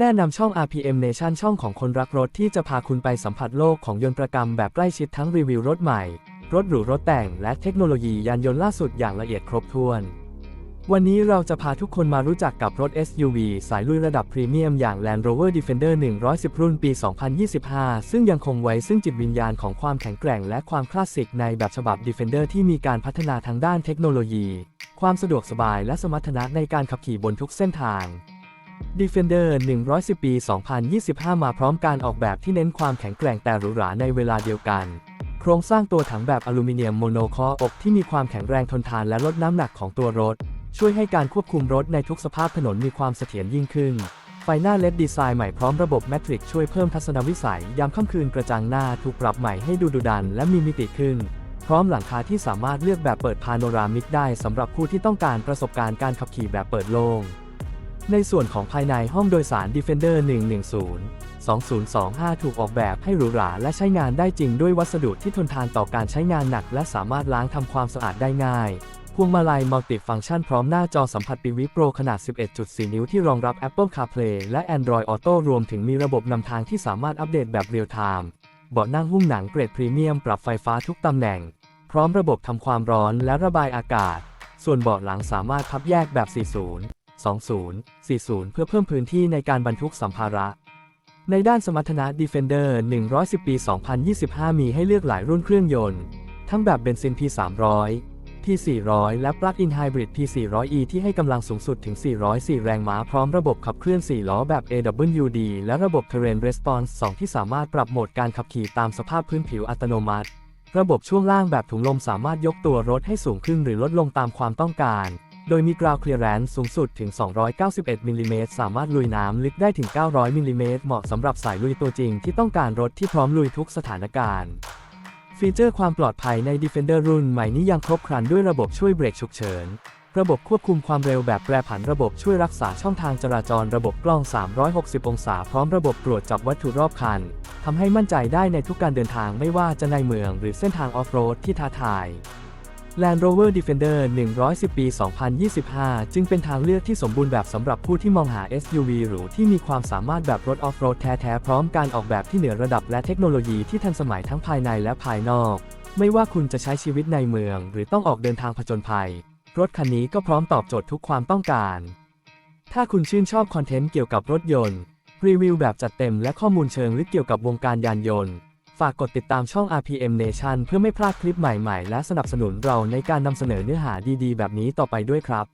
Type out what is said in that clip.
แนะนำช่อง RPM Nation ช่องของคนรักรถที่จะพาคุณไปสัมผัสโลกของยนต์ประกรรมแบบใกล้ชิดทั้งรีวิวรถใหม่ รถหรูรถแต่งและเทคโนโลยียานยนต์ล่าสุดอย่างละเอียดครบถ้วน วันนี้เราจะพาทุกคนมารู้จักกับรถ SUV สายลุยระดับพรีเมียมอย่าง Land Rover Defender 110 รุ่นปี 2025 ซึ่งยังคงไว้ซึ่งจิตวิญญาณของความแข็งแกร่งและความคลาสสิกในแบบฉบับ Defender ที่มีการพัฒนาทางด้านเทคโนโลยี ความสะดวกสบายและสมรรถนะในการขับขี่บนทุกเส้นทาง Defender 110 ปี 2025 มาพร้อมการออกแบบที่เน้นความแข็งแกร่งแต่หรูหราในเวลาเดียวกัน โครงสร้างตัวถังแบบอลูมิเนียมโมโนคออกที่มีความแข็งแรงทนทานและลดน้ำหนักของตัวรถ ช่วยให้การควบคุมรถในทุกสภาพถนนมีความเสถียรยิ่งขึ้น ไฟหน้าเลดดีไซน์ใหม่พร้อมระบบแมทริกช่วยเพิ่มทัศนวิสัย ยามค่ำคืนกระจังหน้าถูกปรับใหม่ให้ดูดุดันและมีมิติขึ้น พร้อมหลังคาที่สามารถเลือกแบบเปิดพาโนรามิกได้สำหรับผู้ที่ต้องการประสบการณ์การขับขี่แบบเปิดโล่ง ในส่วนของภายในห้องโดยสาร Defender 110 2025 ถูกออกแบบให้หรูหราและใช้งานได้จริงด้วยวัสดุที่ทนทานต่อการใช้งานหนัก และสามารถล้างทำความสะอาดได้ง่าย พวงมาลัยมัลติฟังก์ชันพร้อมหน้าจอสัมผัสปีวิโปรขนาด 11.4 นิ้วที่รองรับ Apple CarPlay และ Android Auto รวมถึงมีระบบนำทางที่สามารถอัปเดตแบบเรียลไทม์ เบาะนั่งหุ้มหนังเกรดพรีเมียมปรับไฟฟ้าทุกตำแหน่ง พร้อมระบบทำความร้อนและระบายอากาศ ส่วนเบาะหลังสามารถพับแยกแบบ 40 20 40 เพื่อเพิ่มพื้นที่ในการบรรทุกสัมภาระ ในด้านสมรรถนะ Defender 110 ปี 2025 มีให้เลือกหลายรุ่นเครื่องยนต์ ทั้งแบบเบนซิน P300 P400 และ Plug-in Hybrid P400e ที่ให้กำลังสูงสุดถึง 404 แรงม้าพร้อมระบบขับเคลื่อน 4 ล้อแบบ AWD และระบบ Terrain Response 2 ที่สามารถปรับโหมดการขับขี่ตามสภาพพื้นผิวอัตโนมัติ ระบบช่วงล่างแบบถุงลมสามารถยกตัวรถให้สูงขึ้นหรือลดลงตามความต้องการ โดยมี Ground Clearance สูงสุดถึง 291มิลลิเมตรสามารถลุยน้ำลึกได้ถึง 900มิลลิเมตรเหมาะสำหรับสายลุยตัวจริงที่ต้องการรถที่พร้อมลุยทุกสถานการณ์ ฟีเจอร์ความปลอดภัยใน Defender รุ่นใหม่นี้ยังครบครันด้วยระบบช่วยเบรกฉุกเฉินระบบควบคุมความเร็วแบบแปรผันระบบช่วยรักษาช่องทางจราจรระบบกล้อง 360 องศา พร้อมระบบตรวจจับวัตถุรอบคัน ทำให้มั่นใจได้ในทุกการเดินทางไม่ว่าจะในเมืองหรือเส้นทางออฟโรดที่ท้าทาย Land Rover Defender 110 ปี 2025 จึงเป็นทางเลือกที่สมบูรณ์แบบสำหรับผู้ที่มองหา SUV หรูที่มีความสามารถแบบรถออฟโรดแท้ๆ พร้อมการออกแบบที่เหนือระดับและเทคโนโลยีที่ทันสมัยทั้งภายในและภายนอก ไม่ว่าคุณจะใช้ชีวิตในเมือง หรือต้องออกเดินทางผจญภัย รถคันนี้ก็พร้อมตอบโจทย์ทุกความต้องการ ถ้าคุณชื่นชอบคอนเทนต์เกี่ยวกับรถยนต์ รีวิวแบบจัดเต็มและข้อมูลเชิงลึกเกี่ยวกับวงการยานยนต์ ฝากกดติดตามช่อง RPM Nation เพื่อไม่พลาดคลิปใหม่ๆ และสนับสนุนเราในการนำเสนอเนื้อหาดีๆ แบบนี้ต่อไปด้วยครับ